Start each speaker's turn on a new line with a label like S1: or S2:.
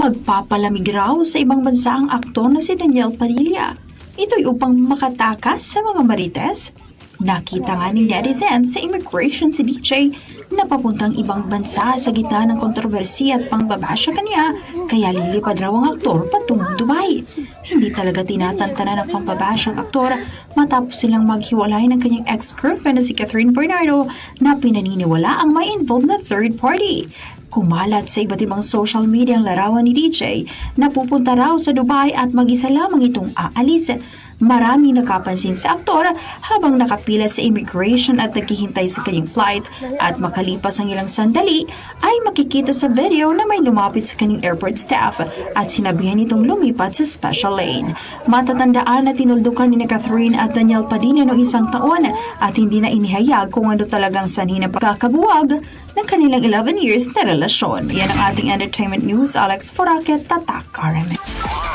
S1: Magpapalamig raw sa ibang bansa ang aktor na si Daniel Padilla. Ito'y upang makatakas sa mga marites. Nakita nga ni netizens sa immigration si DJ na papuntang ibang bansa sa gitna ng kontrobersiya at pangbabasya kanya kaya lilipad raw ang aktor patungong Dubai. Hindi talaga tinatantanan ng pambabasya ang aktor matapos silang maghiwalay ng kanyang ex-girlfriend na si Catherine Bernardo na pinaniniwala ang may involved na third party. Kumalat sa iba't ibang social media ang larawan ni DJ na pupunta raw sa Dubai at mag-isa lamang itong aalis. Maraming nakapansin sa aktor habang nakapila sa immigration at naghihintay sa kanyang flight at makalipas ang ilang sandali ay makikita sa video na may lumapit sa kanyang airport staff at sinabihan itong lumipat sa special lane. Matatandaan na tinuldukan ni na Catherine at Daniel Padilla noong isang taon at hindi na inihayag kung ano talagang sanhi ng pagkakabuwag ng kanilang 11 years na relasyon. Yan ang ating entertainment news. Alex Foraket, Tatak RMN.